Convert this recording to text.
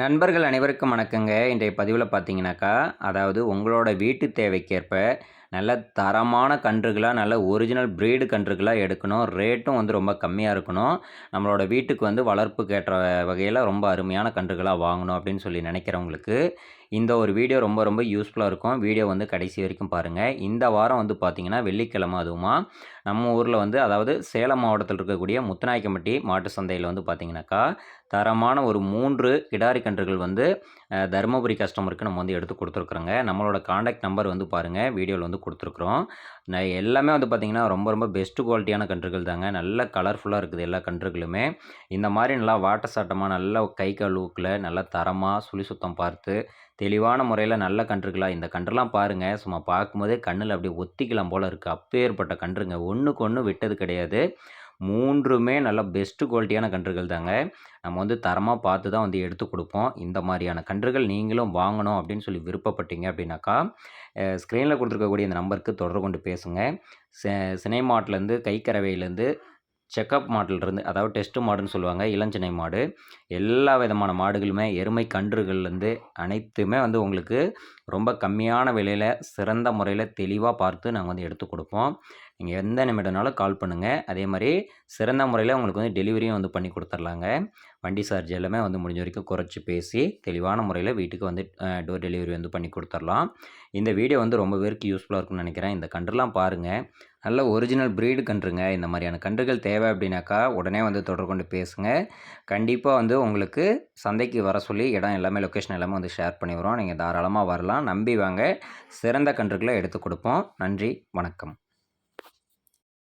நண்பர்கள் அனைவருக்கும் வணக்கங்க. இன்றைய பதிவில் பார்த்தீங்கன்னாக்கா அதாவது உங்களோட வீட்டு தேவைக்கேற்ப நல்ல தரமான கன்றுகளாக நல்ல ஒரிஜினல் ப்ரீடு கன்றுகளாக எடுக்கணும். ரேட்டும் வந்து ரொம்ப கம்மியாக இருக்கணும். நம்மளோட வீட்டுக்கு வந்து வளர்ப்புக்கு ஏற்ற வகையில் ரொம்ப அருமையான கன்றுகளாக வாங்கணும் அப்படின்னு சொல்லி நினைக்கிறவங்களுக்கு இந்த ஒரு வீடியோ ரொம்ப ரொம்ப யூஸ்ஃபுல்லாக இருக்கும். வீடியோ வந்து கடைசி வரைக்கும் பாருங்கள் இந்த வாரம் வந்து பார்த்திங்கன்னா வெள்ளிக்கிழமை அதுவுமா. நம்ம ஊரில் வந்து அதாவது சேலம் மாவட்டத்தில் இருக்கக்கூடிய முத்துநாயக்கம்பட்டி மாட்டு சந்தையில் வந்து பார்த்திங்கனாக்கா தரமான ஒரு மூன்று கிடாரி கன்றுகள் வந்து தருமபுரி கஸ்டமருக்கு நம்ம வந்து எடுத்து கொடுத்துருக்குறோங்க. நம்மளோட காண்டாக்ட் நம்பர் வந்து பாருங்கள் வீடியோவில் வந்து கொடுத்துருக்குறோம். நான் எல்லாமே வந்து பார்த்திங்கன்னா ரொம்ப ரொம்ப பெஸ்ட்டு குவாலிட்டியான கன்றுகள் தாங்க. நல்ல கலர்ஃபுல்லாக இருக்குது எல்லா கன்றுகளுமே. இந்த மாதிரி நல்லா வாட்ட சாட்டமாக நல்ல கை கழுவுக்கில் நல்ல தரமாக சுழி சுத்தம் பார்த்து தெளிவான முறையில் நல்ல கன்றுகளாக இந்த கன்றுலாம் பாருங்கள் சும்மா பார்க்கும்போதே கண்ணில் அப்படியே ஒத்திக்கலாம் போல் இருக்குது அப்பேற்பட்ட கன்றுங்க. ஒன்றுக்கு ஒன்று விட்டது கிடையாது. மூன்றுமே நல்ல பெஸ்ட்டு குவாலிட்டியான கன்றுகள் தாங்க. நம்ம வந்து தரமாக பார்த்து தான் வந்து எடுத்து கொடுப்போம். இந்த மாதிரியான கன்றுகள் நீங்களும் வாங்கணும் அப்படின்னு சொல்லி விருப்பப்பட்டீங்க அப்படின்னாக்கா ஸ்க்ரீனில் கொடுத்துருக்கக்கூடிய இந்த நம்பருக்கு தொடர்பு கொண்டு பேசுங்க. செ சினை மாட்டிலேருந்து கைக்கறவையிலேருந்து செக்கப் மாட்டிலிருந்து அதாவது டெஸ்ட்டு மாடுன்னு சொல்லுவாங்க இளஞ்சினை மாடு. எல்லா விதமான மாடுகளுமே எருமை கன்றுகள்லேருந்து அனைத்துமே வந்து உங்களுக்கு ரொம்ப கம்மியான விலையில் சிறந்த முறையில் தெளிவாக பார்த்து நாங்கள் வந்து எடுத்து கொடுப்போம். நீங்கள் எந்த நிமிடம்னாலும் கால் பண்ணுங்கள் அதே மாதிரி சிறந்த முறையில் உங்களுக்கு வந்து டெலிவரியும் வந்து பண்ணி கொடுத்துர்லாங்க. வண்டி சார்ஜ் எல்லாமே வந்து முடிஞ்ச வரைக்கும் குறைச்சி பேசி தெளிவான முறையில் வீட்டுக்கு வந்து டோர் டெலிவரி வந்து பண்ணி கொடுத்துர்லாம். இந்த வீடியோ வந்து ரொம்ப பேருக்கு யூஸ்ஃபுல்லாக இருக்கும்னு நினைக்கிறேன். இந்த கன்றுலாம் பாருங்கள் நல்ல ஒரிஜினல் ப்ரீடு கன்றுங்க. இந்த மாதிரியான கன்றுகள் தேவை அப்படின்னாக்கா உடனே வந்து தொடர்பு கொண்டு பேசுங்க. கண்டிப்பாக வந்து உங்களுக்கு சந்தைக்கு வர சொல்லி இடம் எல்லாமே லொக்கேஷன் எல்லாமே வந்து ஷேர் பண்ணி வரோம் நீங்கள் தாராளமாக வரலாம். நம்பி வாங்க. சிறந்த கன்றுகளை எடுத்து கொடுப்போம். நன்றி. வணக்கம்.